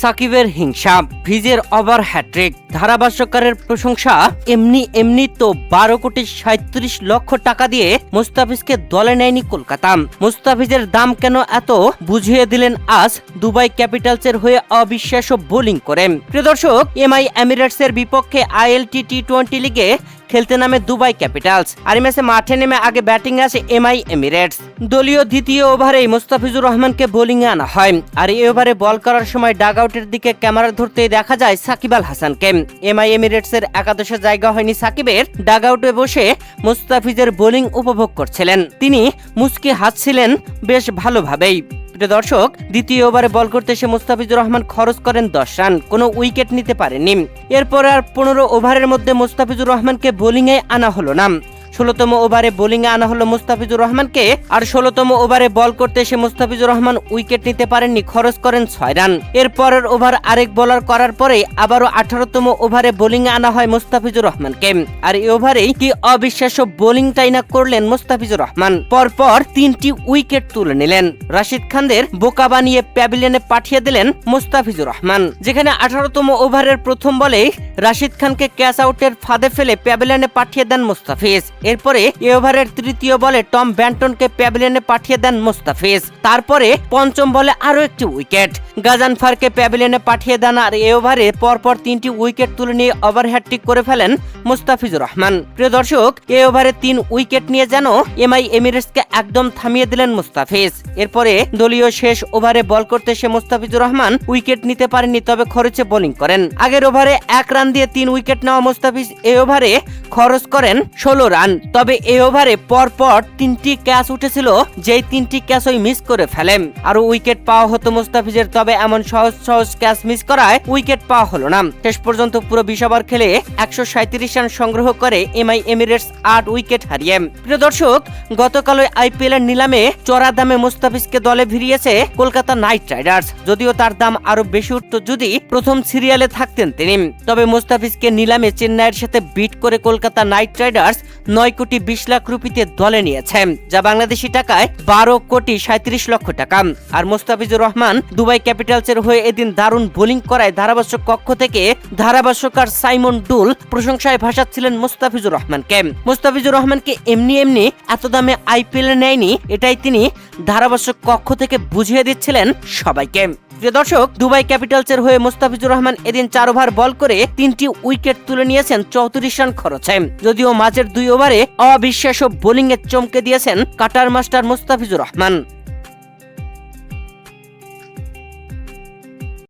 সাকিবের হিংসা, ভিজের over hat trick ধারাভাষ্যকারের প্রশংসা, এমনি এমনি তো বারো কোটি সাঁত্রিশ লক্ষ টাকা দিয়ে মুস্তাফিজকে দলে নেয়নি কলকাতা। মুস্তাফিজের দাম কেন এত, বুঝিয়ে দিলেন আজ দুবাই ক্যাপিটালসের হয়ে অবিশ্বাস্য বোলিং করে। প্রিয় দর্শক, এমআই এমিরেটসের বিপক্ষে আইএলটি টি টোয়েন্টি লিগে খেলতে নামে দুবাই ক্যাপিটালস আর ম্যাচে মাঠে নেমে আগে ব্যাটিং আসে এমআই এমিরেটস। দলীয় দ্বিতীয় ওভারেই মুস্তাফিজুর রহমানকে বোলিং এ আনা হয় আর এই ওভারে বল করার সময় ডাগ আউটের দিকে ক্যামেরা ধরতেই দেখা যায় সাকিব আল হাসানকে। এমআই এমিরেটস এর একাদশে জায়গা হয়নি সাকিবের ডাগ আউটে বসে মুস্তাফিজের বোলিং উপভোগ করছিলেন। তিনি মুস্কি হাসছিলেন বেশ ভালোভাবেই। দর্শক, দ্বিতীয় ওভারে বল করতে এসে মুস্তাফিজুর রহমান খরচ করেন দশ রান, কোনো উইকেট নিতে পারেননি। এরপর আর পনেরো ওভারের মধ্যে মুস্তাফিজুর রহমানকে বোলিংয়ে আনা হলো না। ষোলোতম ওভারে বোলিংয়ে আনা হলো মুস্তাফিজুর রহমানকে, আর ষোলোতম ওভারে বল করতে এসে মুস্তাফিজুর রহমান উইকেট নিতে পারেননি, খরচ করেন ছয় রান। এরপরের ওভার আরেক বোলার করার পরে আবারও আঠারোতম ওভারে বোলিংয়ে আনা হয় মুস্তাফিজুর রহমানকে। আর এই ওভারেই কি অবিশ্বাস্য বোলিংটাই না করলেন মুস্তাফিজুর রহমান? পরপর তিনটি উইকেট তুলে নিলেন। রাশিদ খানদের বোকা বানিয়ে প্যাভিলিয়নে পাঠিয়ে দিলেন মুস্তাফিজুর রহমান। যেখানে আঠারোতম ওভারের প্রথম বলেই রাশিদ খানকে ক্যাচ আউটের ফাঁদে ফেলে প্যাভিলিয়নে পাঠিয়ে দেন মুস্তাফিজ। এরপরে এ ওভারের তৃতীয় বলে টম ব্যান্টনকে প্যাভিলিয়নে পাঠিয়ে দেন মুস্তাফিজ। তারপরে পঞ্চম বলে আরও একটি উইকেট। গাজানফারকে প্যাভিলিয়নে পাঠিয়ে দেন আর এ ওভারে পরপর তিনটি উইকেট তুলে নিয়ে ওভার হ্যাট্রিক করে ফেলেন মুস্তাফিজুর রহমান। প্রিয় দর্শক, এ ওভারে তিন উইকেট নিয়ে যেন এমআই এমিরেটসকে একদম থামিয়ে দিলেন মুস্তাফিজ। এরপরে দলীয় শেষ ওভারে বল করতে সে মুস্তাফিজুর রহমান উইকেট নিতে পারেননি, তবে খরচে বোলিং করেন। আগের ওভারে এক রান দিয়ে তিন উইকেট নেওয়া মুস্তাফিজ, এ ওভারে খরচ করেন ষোলো রান। তবে এ ওভারে পরপর তিনটি ক্যাচ উঠেছিল, যেই তিনটি ক্যাচ ওই মিস করে ফেলেন। আর উইকেট পাওয়া হতো মুস্তাফিজের, তবে এমন সহজ সহজ ক্যাচ মিস করায় উইকেট পাওয়া হলো না। শেষ পর্যন্ত পুরো বিশ ওভার খেলে একশো রান সংগ্রহ করে এমআই এমিরেটস আট উইকেট হারিয়ে। প্রিয় দর্শক গতকাল আইপিএল এর নিলামে চড়া দামে মুস্তাফিজকে দলে ভিড়িয়েছে কলকাতা নাইট রাইডার্স। যদিও তার দাম আরও বেশি উঠত যদি প্রথম সিরিয়ালে থাকতেন তিনি। তবে মুস্তাফিজকে নিলামে চেন্নাইয়ের সাথে বিট করে কলকাতা নাইট রাইডার্স নয় কোটি বিশ লাখ রুপিতে দলে নিয়েছে, যা বাংলাদেশি টাকায় বারো কোটি সাঁত্রিশ লক্ষ টাকা। আর মুস্তাফিজুর রহমান দুবাই ক্যাপিটালসের হয়ে এদিন দারুণ বোলিং করায় ধারাভাষ্যক কক্ষ থেকে ধারাভাষ্যকার সাইমন ডুল প্রশংসায় ভাসাচ্ছিলেন মুস্তাফিজুর রহমানকে। মুস্তাফিজুর রহমানকে এমনি এমনি এত দামে আইপিএল নেয়নি, এটাই তিনি ধারাভাষ্যক কক্ষ থেকে বুঝিয়ে দিচ্ছিলেন সবাইকে। প্রিয় দর্শক, দুবাই ক্যাপিটালসের হয়ে মুস্তাফিজুর রহমান এদিন চার ওভার বল করে তিনটি উইকেট তুলে নিয়েছেন চৌত্রিশ রান খরচে। যদিও মাঝের দুই ওভারে অবিশ্বাস্য বোলিং এ চমকে দিয়েছেন কাটার মাস্টার মুস্তাফিজুর রহমান।